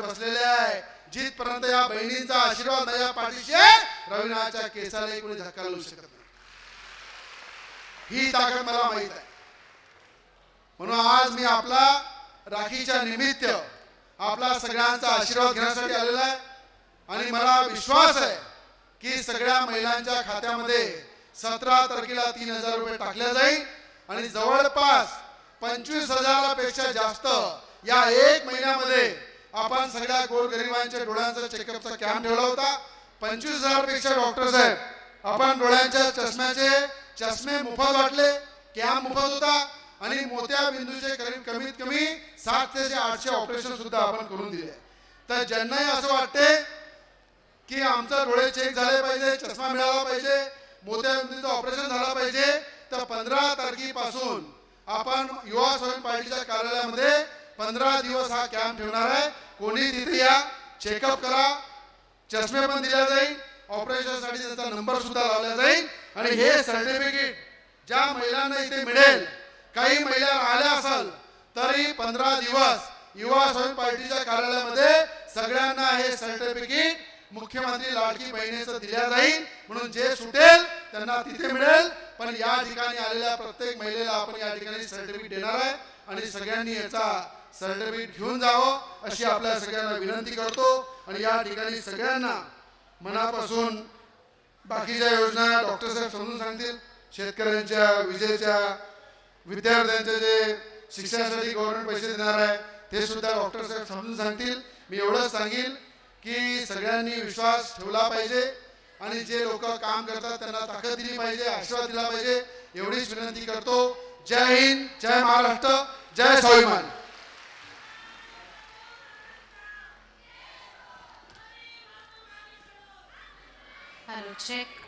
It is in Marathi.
बसलेले आहे. जिथपर्यंत या बहिणींचा आशीर्वाद या पाठीशी रवीनाच्या केसालाही कोणी धक्का लावू शकत नाही. ही ताकद मला माहीत आहे. म्हणून आज मी आपला राखीच्या निमित्त आपला सगळ्यांचा आशीर्वाद घेण्यासाठी आलेला आहे. आणि मला विश्वास आहे की सगळ्या महिलांच्या खात्यामध्ये सतरा तारखेला तीन हजार रुपये टाकले जाईल. आणि जवळपास पंचवीस हजारापेक्षा जास्त या एक महिन्यामध्ये आपण सगळ्या गोरगरिबांच्या डोळ्यांचा चेकअपचा कॅम्प ठेवला होता. पंचवीस हजारपेक्षा डॉक्टर साहेब आपण डोळ्यांच्या चष्म्याचे चष्मे मोफत वाटले. कॅम्प मोफत होता. आणि मोत्या बिंदूचे करीब कमीत कमी सात ते आठशे ऑपरेशन सुद्धा आपण करून दिले. तर ज्यांनाही असं वाटते की आमचं डोळे चेक झाले पाहिजे चष्मा मिळाला पाहिजे मोत्या बिंदूचं ऑपरेशन झालं पाहिजे तर पंधरा तारखेपासून आपण युवा स्वयं पार्टीच्या कार्यालयामध्ये पंधरा दिवस हा कॅम्प ठेवणार आहे. कोणी तिथे या चेकअप करा. चष्मे पण दिल्या जाईल. ऑपरेशनसाठी त्याचा नंबर सुद्धा लावला जाईल. आणि हे सर्टिफिकेट ज्या महिलांना इथे मिळेल काही महिला राहिल्या असेल तरी पंधरा दिवस युवा स्वयं पार्टीच्या कार्यालयामध्ये सगळ्यांना हे सर्टिफिकेट मुख्यमंत्री लाडकी बहिणीचं दिल्या जाईल. म्हणून जे सुटेल त्यांना तिथे मिळेल. पण या ठिकाणी आलेल्या प्रत्येक महिलेला आपण या ठिकाणी सर्टिफिकेट देणार आहे. आणि सगळ्यांनी याचा सर्टिफिकेट घेऊन जावं अशी आपल्या सगळ्यांना विनंती करतो. आणि या ठिकाणी सगळ्यांना मनापासून बाकीच्या योजना डॉक्टर साहेब समजून सांगतील. शेतकऱ्यांच्या विजेच्या विद्यार्थ्यांचे जे शिक्षणासाठी गव्हर्नमेंट पैसे देणार आहे ते सुद्धा डॉक्टर साहेब समजून सांगतील. मी एवढंच सांगेल की सगळ्यांनी विश्वास ठेवला पाहिजे. आणि जे लोक काम करतात त्यांना ताकद दिली पाहिजे आशीर्वाद दिला पाहिजे. एवढीच विनंती करतो. जय हिंद जय महाराष्ट्र. जय स्वाभिमान हॅलो चेक